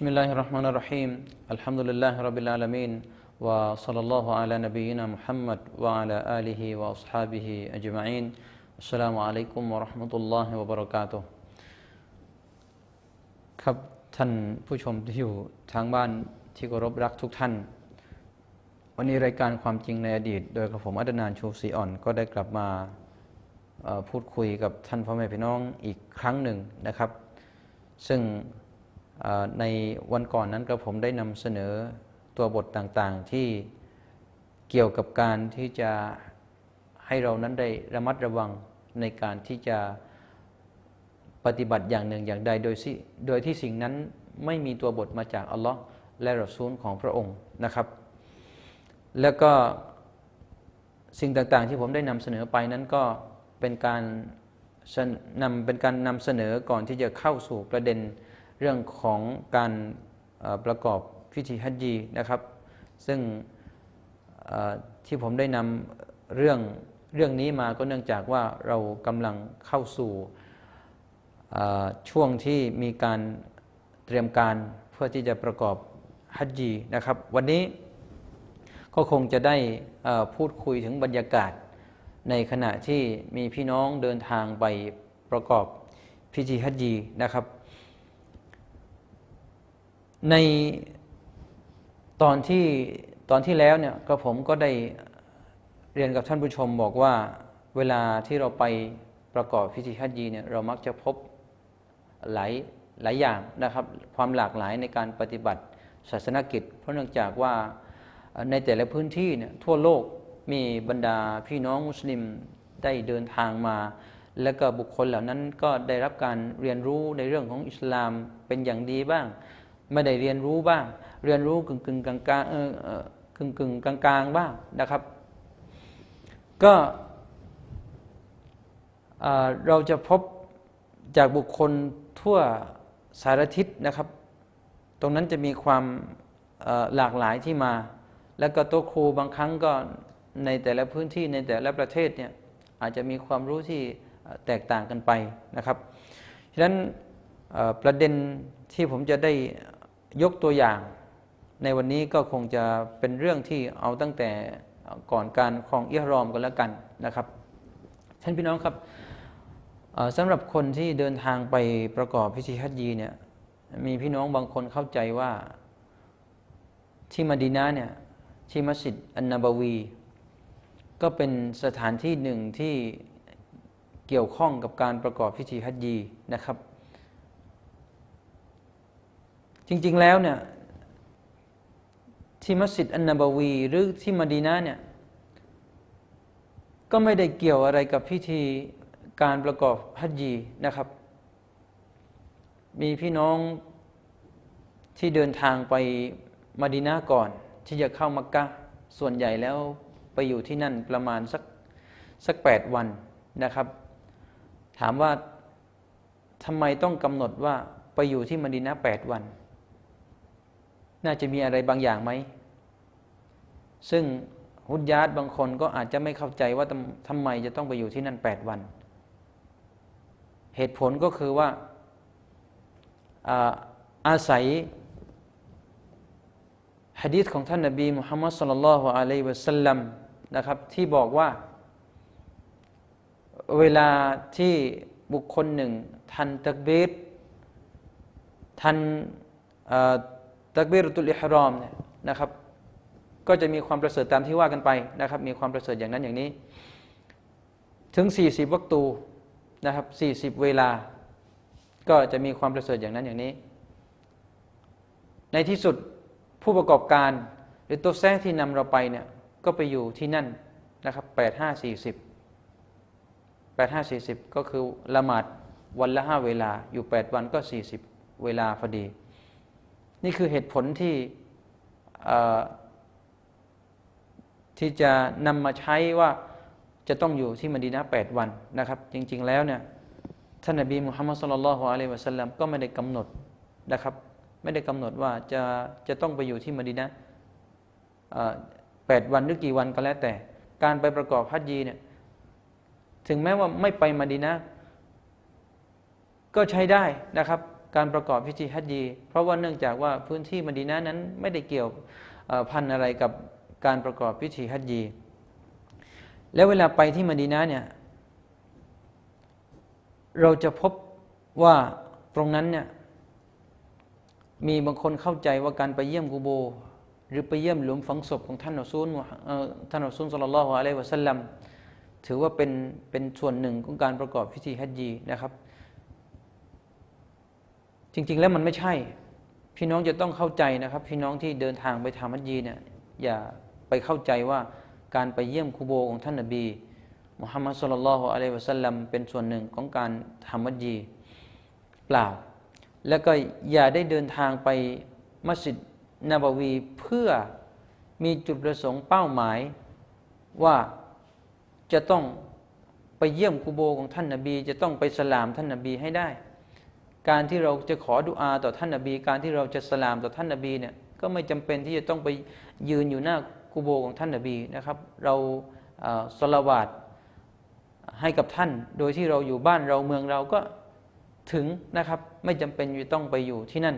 بسم الله الرحمن الرحيم الحمد لله رب العالمين وصلى الله على نبينا محمد وعلى آله وأصحابه أجمعين السلام عليكم ورحمة الله وبركاته ครับท่านผู้ชมที่อยู่ทางบ้านที่เคารพรักทุกท่าน วันนี้รายการความจริงในอดีต โดยกระผมอัดนานชูศรีอ่อน ก็ได้กลับมาเอ่อพูดคุยกับท่านพ่อแม่พี่น้องอีกครั้งหนึ่งนะครับ ซึ่งเอ่อ ในวันก่อนนั้นกระผมได้นำเสนอตัวบทต่างๆ ที่เกี่ยวกับการที่จะให้เรานั้นได้ระมัดระวังในการที่จะปฏิบัติอย่างหนึ่งอย่างใดโดยสิโดยที่สิ่งนั้นไม่มีตัวบทมาจากอัลลอฮ์และรอซูลของพระองค์นะครับ แล้วก็สิ่งต่างๆ ที่ผมได้นำเสนอไปนั้นก็เป็นการนนำเป็นการนำเสนอก่อนที่จะเข้าสู่ประเด็น เรื่องของการประกอบพิธีฮัจญีนะครับ ซึ่งที่ผมได้นำเรื่องเรื่องนี้มาก็เนื่องจากว่าเรากำลังเข้าสู่ช่วงที่มีการเตรียมการเพื่อที่จะประกอบฮัจญีนะครับ วันนี้ก็คงจะได้พูดคุยถึงบรรยากาศ ในขณะที่มีพี่น้องเดินทางไปประกอบพิธีฮัจญีนะครับ ในตอนที่ตอนที่แล้วเนี่ยก็ผมก็ได้เรียนกับท่านผู้ชมบอกว่าเวลาที่เราไปประกอบพิธีฮัจญีเนี่ยเรามักจะพบหลายหลายอย่างนะครับ ความหลากหลายในการปฏิบัติศาสนกิจ เพราะเนื่องจากว่าในแต่ละพื้นที่เนี่ยทั่วโลกมีบรรดาพี่น้องมุสลิมได้เดินทางมา และก็บุคคลเหล่านั้นก็ได้รับการเรียนรู้ในเรื่องของอิสลามเป็นอย่างดีบ้าง ไม่ได้เรียนรู้บ้าง เรียนรู้กึ่งกึ่งกลางกลางเออกึ่งกึ่งกลางกลางบ้างนะครับ ก็เราจะพบจากบุคคลทั่วสารทิศนะครับ ตรงนั้นจะมีความหลากหลายที่มา แล้วก็ต๊ะครูบางครั้งก็ในแต่ละพื้นที่ในแต่ละประเทศเนี่ยอาจจะมีความรู้ที่แตกต่างกันไปนะครับ ฉะนั้นประเด็นที่ผมจะได้ ยกตัวอย่าง ในวันนี้ก็คงจะเป็นเรื่องที่เอาตั้งแต่ก่อนการครองอิหรอมกันแล้วกันนะครับท่านพี่น้องครับสำหรับคนที่เดินทางไปประกอบพิธีฮัจญีเนี่ยมีพี่น้องบางคนเข้าใจว่าที่มดีนาเนี่ยที่มัสยิดอันนาบวี ก็เป็นสถานที่หนึ่งที่เกี่ยวข้องกับการประกอบพิธีฮัจญีนะครับ จริง ๆ แล้วเนี่ยที่มัสยิดอันนบวีหรือที่มดีนาเนี่ยก็ไม่ได้เกี่ยวอะไรกับพิธีการประกอบฮัจญีนะครับ มีพี่น้องที่เดินทางไปมาดีนาก่อน ที่จะเข้ามักกะส่วนใหญ่แล้วไปอยู่ที่นั่นประมาณสักสักแปดวันนะครับ ถามว่าทำไมต้องกำหนดว่าไปอยู่ที่มดีนาแปดวัน น่าจะมีอะไรบางอย่างไหม ซึ่งฮุดยาดบางคนก็อาจจะไม่เข้าใจว่าทำไมจะต้องไปอยู่ที่นั่นแปดวัน เหตุผลก็คือว่าอาอาศัยฮะดีษของท่านนบีมุฮัมมัดสุลลัลลอฮุอะลัยฮิวะสัลลัมนะครับ ที่บอกว่า เวลาที่บุคคลหนึ่ง ทันตักบีรทันอ่อ ตักบีรตุลอิฮรอมเนี่ยนะครับ ก็จะมีความประเสริฐตามที่ว่ากันไปนะครับ มีความประเสริฐอย่างนั้นอย่างนี้ ถึง 40 วักตูนะครับ 40 เวลา ก็จะมีความประเสริฐอย่างนั้นอย่างนี้ ในที่สุดผู้ประกอบการหรือตัวแท้ที่นำเราไปเนี่ยก็ไปอยู่ที่นั่นนะครับแปดห้าสี่สิบแปดห้าสี่สิบก็คือละหมาดวันละห้าเวลาอยู่แปดวันก็สี่สิบเวลาพอดี นี่คือเหตุผลที่ที่จะนำมาใช้ว่าจะต้องอยู่ที่มดีนะแปดวันนะครับ จริง ๆ แล้วเนี่ยท่านนบีมุฮัมมัดสุลลัลลอฮุอะลัยวะสัลลัมก็ไม่ได้กำหนดนะครับ ไม่ได้กำหนดว่าจะจะต้องไปอยู่ที่มดีนะแปดวันหรือกี่วันก็แล้วแต่ การไปประกอบฮัจญีเนี่ยถึงแม้ว่าไม่ไปมดีนะก็ใช้ได้นะครับ การประกอบพิธีฮัจญีเพราะว่าเนื่องจากว่าพื้นที่มดีนะนั้นไม่ได้เกี่ยวพันอะไรกับการประกอบพิธีฮัจญีแล้วเวลาไปที่มดีนะเนี่ยเราจะพบว่าตรงนั้นเนี่ยมีบางคนเข้าใจว่าการไปเยี่ยมกูโบ หรือไปเยี่ยมหลุมฝังศพของท่านอัซูลท่านอัซูลสุลลัลลอฮุอะลัยวะสัลลัมถือว่าเป็นเป็นส่วนหนึ่งของการประกอบพิธีฮัจญีนะครับ จริง ๆ แล้วมันไม่ใช่ พี่น้องจะต้องเข้าใจนะครับ พี่น้องที่เดินทางไปทำฮัจญีเนี่ยอย่าไปเข้าใจว่าการไปเยี่ยมคูโบของท่านนบีมุฮัมมัดสุลลัลลฮุอะลัยฮิวะสัลลัมเป็นส่วนหนึ่งของการทำฮัจญีเปล่า แล้วก็อย่าได้เดินทางไปมัสยิดนบวีเพื่อมีจุดประสงค์เป้าหมายว่าจะต้องไปเยี่ยมกูโบของท่านนาบี จะต้องไปสลามท่านนาบีให้ได้ การที่เราจะขอดุอาต่อท่านนาบี การที่เราจะสลามต่อท่านนาบีเนี่ยก็ไม่จำเป็นที่จะต้องไปยืนอยู่หน้ากูโบของท่านนาบีนะครับ เราสละวาดให้กับท่าน โดยที่เราอยู่บ้านเราเมืองเราก็ถึงนะครับ ไม่จำเป็นจะต้องไปอยู่ที่นั่น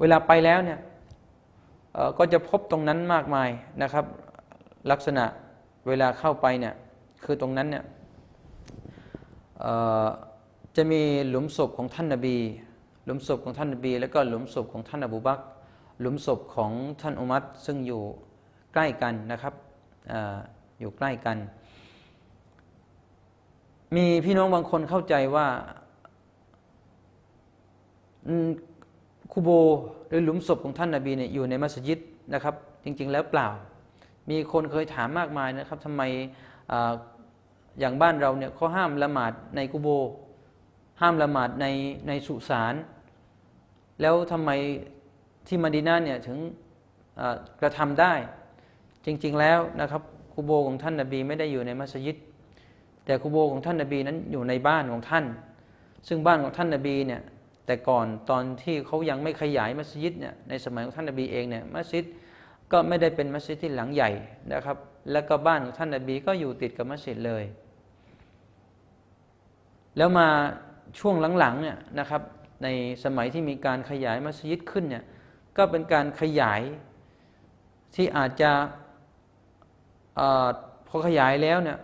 เวลาไปแล้วเนี่ยก็จะพบตรงนั้นมากมายนะครับ ลักษณะเวลาเข้าไปเนี่ยคือตรงนั้นเนี่ย จะมีหลุมศพของท่านนบี หลุมศพของท่านนบี แล้วก็หลุมศพของท่านอบูบักหลุมศพของท่านอุมัรซึ่งอยู่ใกล้กันนะครับออยู่ใกล้กัน มีพี่น้องบางคนเข้าใจว่าคูโบหรือหลุมศพของท่านนาบีเนี่ยอยู่ในมัสยิดนะครับ จริง ๆ แล้วเปล่า มีคนเคยถามมากมายนะครับทำไมออย่างบ้านเราเนี่ยเขาห้ามละหมาดในกุโบ ห้ามละหมาดในในสุสาน แล้วทำไมที่มะดีนาเนี่ยถึงกระทำได้ จริง ๆแล้วนะครับกุโบของท่านนาบีไม่ได้อยู่ในมัสยิด แต่กุโบของท่านนาบีนั้นอยู่ในบ้านของท่าน ซึ่งบ้านของท่านนาบีเนี่ยแต่ก่อนตอนที่เขายังไม่ขยายมัสยิดเนี่ยในสมัยของท่านนาบีเองเนี่ยมัสยิดก็ไม่ได้เป็นมัสยิดที่หลังใหญ่นะครับ แล้วก็บ้านของท่านนาบีก็อยู่ติดกับมัสยิดเลย แล้วมา ช่วงหลังๆเนี่ยนะครับในสมัยที่มีการขยายมัสยิดขึ้นเนี่ยก็เป็นการขยายที่อาจจะอพอขยายแล้วเนี่ย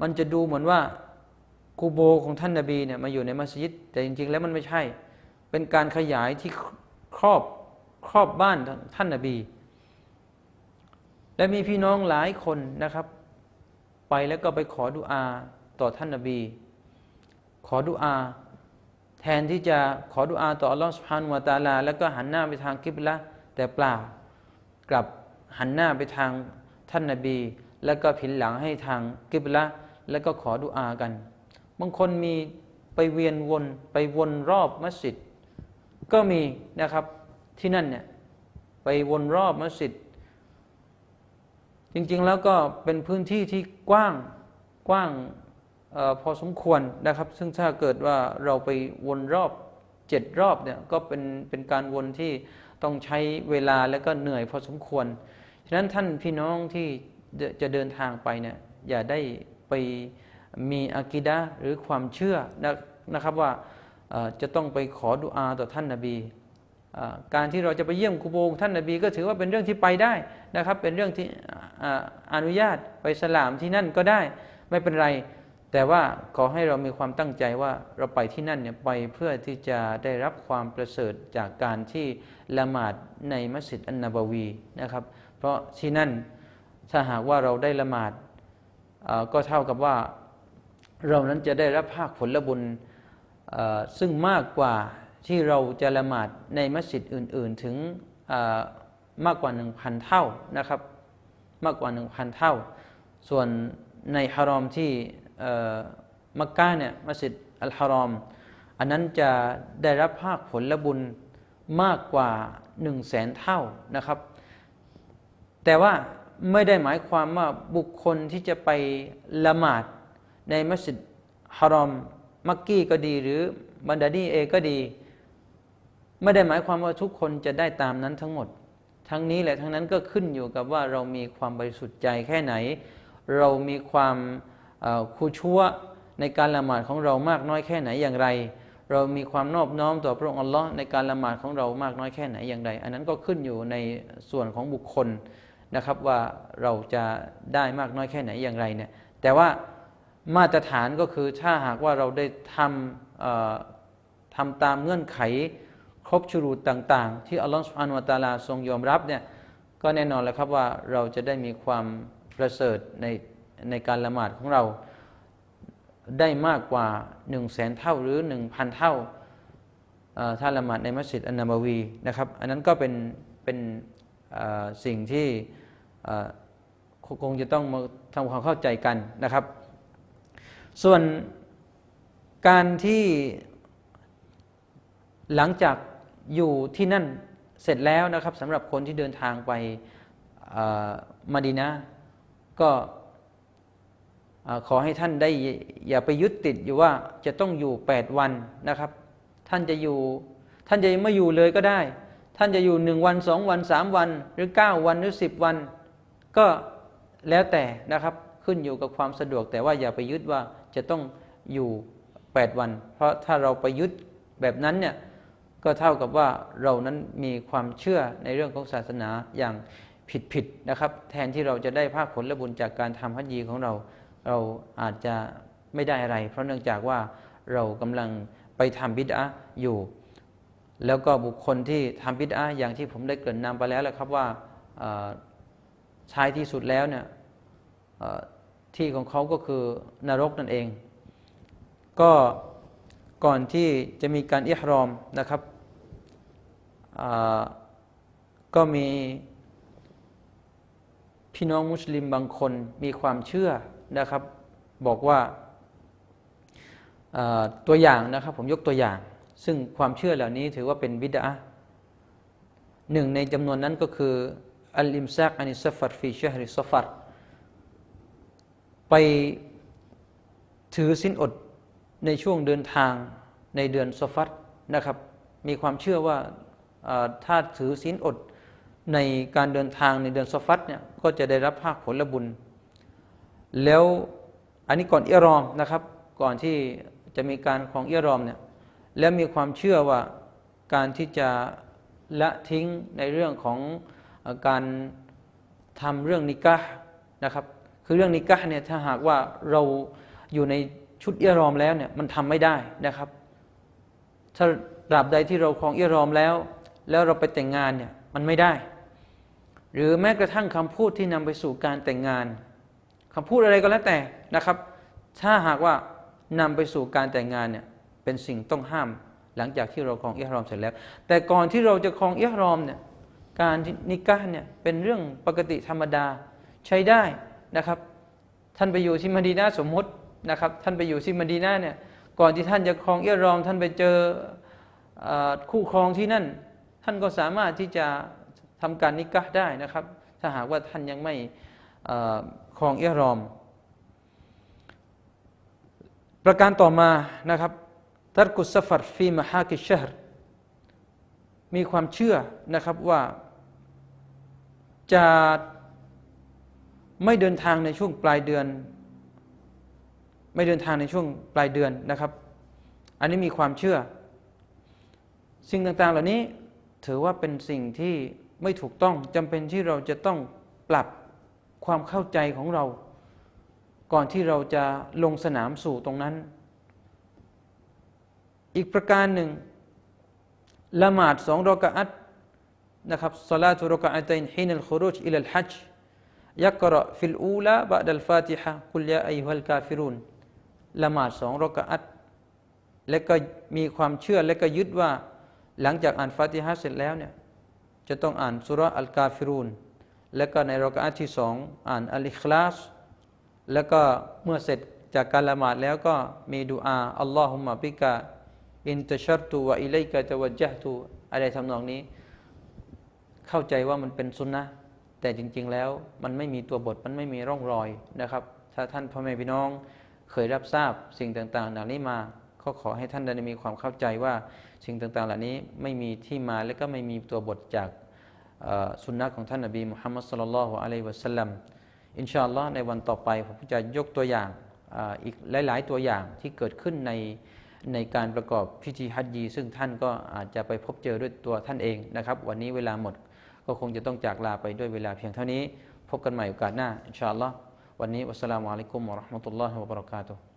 มันจะดูเหมือนว่ากูโบของท่านนาบีเนี่ยมาอยู่ในมัสยิด แต่จริง ๆ แล้วมันไม่ใช่ เป็นการขยายที่ครอบครอบบ้านท่านนาบี และมีพี่น้องหลายคนนะครับ ไปแล้วก็ไปขอดุอาต่อท่านนาบี ขอดุอา แทนที่จะขอดุอาต่ออัลลอฮฺสุบฮานุวะตาลา แล้วก็หันหน้าไปทางกิบละแต่เปล่ากลับหันหน้าไปทางท่านนาบี แล้วก็ผินหลังให้ทางกิบละแล้วก็ขอดุอากัน บางคนมีไปเวียนวนไปวนรอบมัสยิด ก็มีนะครับที่นั่นเนี่ยไปวนรอบมัสยิด จริงๆแล้วก็เป็นพื้นที่ที่กว้างกว้าง พอสมควรนะครับ ซึ่งถ้าเกิดว่าเราไปวนรอบเจ็ดรอบเนี่ยก็เป็นเป็นการวนที่ต้องใช้เวลาแล้วก็เหนื่อยพอสมควร ฉะนั้นท่านพี่น้องที่จะเดินทางไปเนี่ยอย่าได้ไปมีอากิดะหรือความเชื่อนะนะครับว่าจะต้องไปขอดุอาต่อท่านนาบีการที่เราจะไปเยี่ยมกุโบงท่านนาบีก็ถือว่าเป็นเรื่องที่ไปได้นะครับ เป็นเรื่องที่ออนุญาตไปสลามที่นั่นก็ได้ไม่เป็นไร แต่ว่าขอให้เรามีความตั้งใจว่าเราไปที่นั่นเนี่ยไปเพื่อที่จะได้รับความประเสริฐจากการที่ละหมาดในมัสยิดอันนบวีนะครับ เพราะที่นั่นถ้าหากว่าเราได้ละหมาดก็เท่ากับว่าเรานั้นจะได้รับภาคผลบุญซึ่งมากกว่าที่เราจะละหมาดในมัสยิดอื่น ๆ ถึงมากกว่า 1,000 เท่านะครับ มากกว่า 1,000 เท่า ส่วนในฮารอมที่ มักกะเนี่ยมัสยิดอัลฮารอม อันนั้นจะได้รับภาคผลละบุญมากกว่า1 0 0 0 0แสนเท่านะครับ แต่ว่าไม่ได้หมายความว่าบุคคลที่จะไปละหมาดในมัสยิดฮารอมมักกี้ก็ดีหรือบันดานีเอก็ดี ไม่ได้หมายความว่าทุกคนจะได้ตามนั้นทั้งหมด ทั้งนี้แหละทั้งนั้นก็ขึ้นอยู่กับว่าเรามีความบริสุทธิ์ใจแค่ไหน เรามีความ คูชั่วในการละหมาดของเรามากน้อยแค่ไหนอย่างไร เรามีความนอบน้อมต่อพระองค์อัลลอฮ์ในการละหมาดของเรามากน้อยแค่ไหนอย่างไร อันนั้นก็ขึ้นอยู่ในส่วนของบุคคลนะครับว่าเราจะได้มากน้อยแค่ไหนอย่างไรเนี่ยแต่ว่ามาตรฐานก็คือถ้าหากว่าเราได้ทำทำตามเงื่อนไข ครบชุรูตต่าง ๆ ที่อัลลอฮฺสุบฮานุวะตาลาทรงยอมรับเนี่ยก็แน่นอนแล้วครับว่าเราจะได้มีความประเสริฐใน ในการละหมาดของเราได้มากกว่า1นึ่งแสนเท่าหรือ 1,000 เท่าเอ่อถ้าละหมาดในมัสยิดอันนาบวีนะครับ อันนั้นก็เป็นเป็นสิ่งที่คงจะต้องมาทำความเข้าใจกันนะครับ ส่วนการที่หลังจากอยู่ที่นั่นเสร็จแล้วนะครับสำหรับคนที่เดินทางไปมาดีนะก็ ขอให้ท่านได้อย่าไปยึดติดอยู่ว่าจะต้องอยู่ 8 วันนะครับ ท่านจะอยู่ ท่านจะไม่อยู่เลยก็ได้ ท่านจะอยู่หนึ่งวันสองวันสามวัน หรือ 9 วันหรือ 10 วัน ก็แล้วแต่นะครับขึ้นอยู่กับความสะดวก แต่ว่าอย่าไปยึดว่าจะต้องอยู่ 8 วัน เพราะถ้าเราไปยึดแบบนั้นเนี่ยก็เท่ากับว่าเรานั้นมีความเชื่อในเรื่องของศาสนาอย่างผิดๆนะครับ แทนที่เราจะได้ภาคผลและบุญจากการทำฮัจญีของเรา เราอาจจะไม่ได้อะไร เพราะเนื่องจากว่าเรากำลังไปทำบิดอะอยู่ แล้วก็บุคคลที่ทำบิดอะอย่างที่ผมได้เกริ่นนำไปแล้วแหละครับว่าท้ายที่สุดแล้วเนี่ยที่ของเขาก็คือนรกนั่นเอง ก็ก่อนที่จะมีการอิหรอมนะครับก็มีพี่น้องมุสลิมบางคนมีความเชื่อ นะครับ บอกว่าตัวอย่างนะครับ ผมยกตัวอย่าง ซึ่งความเชื่อเหล่านี้ถือว่าเป็นบิดาหนึ่งในจำนวนนั้นก็คืออัลอิมซักอานิสฟัรฟีชฮริสฟัรไปถือสินอดในช่วงเดินทางในเดือนซฟัรนะครับ มีความเชื่อว่าถ้าถือสินอดในการเดินทางในเดือนซฟัรเนี่ยก็จะได้รับภาคผลบุญ แล้วอันนี้ก่อนอิยรอมนะครับ ก่อนที่จะมีการของอิยรอมเนี่ยแล้วมีความเชื่อว่าการที่จะละทิ้งในเรื่องของการทำเรื่องนิกะนะครับคือเรื่องนิกะเนี่ยถ้าหากว่าเราอยู่ในชุดอิยรอมแล้วเนี่ยมันทำไม่ได้นะครับ ถ้าตราบใดที่เราครองอิยรอมแล้ว แล้วเราไปแต่งงานเนี่ยมันไม่ได้ หรือแม้กระทั่งคำพูดที่นำไปสู่การแต่งงาน คำพูดอะไรก็แล้วแต่นะครับ ถ้าหากว่านำไปสู่การแต่งงานเนี่ยเป็นสิ่งต้องห้ามหลังจากที่เราครองอิหรอมเสร็จแล้ว แต่ก่อนที่เราจะครองอิหรอมเนี่ยการนิกะเนี่ยเป็นเรื่องปกติธรรมดาใช้ได้นะครับ ท่านไปอยู่ที่มดีนาสมมตินะครับ ท่านไปอยู่ที่มดีนาเนี่ยก่อนที่ท่านจะครองอิหรอม ท่านไปเจออคู่ครองที่นั่น ท่านก็สามารถที่จะทำการนิกะได้นะครับ ถ้าหากว่าท่านยังไม่ เอ่อครองอิหรอม ประการต่อมานะครับตัรกุสฟัรฟีมหากิชฮรมีความเชื่อนะครับว่าจะไม่เดินทางในช่วงปลายเดือน ไม่เดินทางในช่วงปลายเดือนนะครับ อันนี้มีความเชื่อ สิ่งต่างๆ เหล่านี้ถือว่าเป็นสิ่งที่ไม่ถูกต้องจำเป็นที่เราจะต้องปรับ ความเข้าใจของเรา ก่อนที่เราจะลงสนามสู่ตรงนั้น อีกประการหนึ่งละหมาดสองรอกะอัตนะครับสลาตุรกะอัตัยนฮินัลคุรุจอิลัลฮัจยักรอฟิลอูลาบะดัลฟาติฮะกุลยาอัยฮัลกาฟิรุนละหมาดสองรอกะอัตและก็มีความเชื่อและก็ยึดว่า หลังจากอ่านฟาติฮะเสร็จแล้วเนี่ยจะต้องอ่านสุรอัลกาฟิรุน และก็ในรอกะอัตที่สองอ่านอัลิคลาสแล้วก็เมื่อเสร็จจากการละหมาดแล้วก็มีดุอาอัลลอฮุมะบิกะอินตชัรตุวะอิเลกะตะวัจจตุอะไรทำนองนี้ เข้าใจว่ามันเป็นสุนนะแต่จริง ๆแล้วมันไม่มีตัวบทมันไม่มีร่องรอยนะครับ ถ้าท่านพ่อแม่พี่น้องเคยรับทราบสิ่งต่างๆเหล่านี้มาก็ขอให้ท่านได้มีความเข้าใจว่าสิ่งต่างๆ เหล่านี้ไม่มีที่มาและก็ไม่มีตัวบทจาก สุนนะของท่านนบีมุฮัมมัดสุลลัลอฮุอะลัยฮิวะสัลลัมอินชาอัลลอฮ์ในวันต่อไปผมจะยกตัวอย่างอีกหลาย ๆ ตัวอย่างที่เกิดขึ้นในในการประกอบพิธีฮัจญีซึ่งท่านก็อาจจะไปพบเจอด้วยตัวท่านเองนะครับ วันนี้เวลาหมดก็คงจะต้องจากลาไปด้วยเวลาเพียงเท่านี้ พบกันใหม่โอกาสหน้า อินชาอัลลอฮ์วันนี้วัสสลามุอะลัยกุมวะราะห์มะตุลลอฮิวะบะเราะกาตุฮ์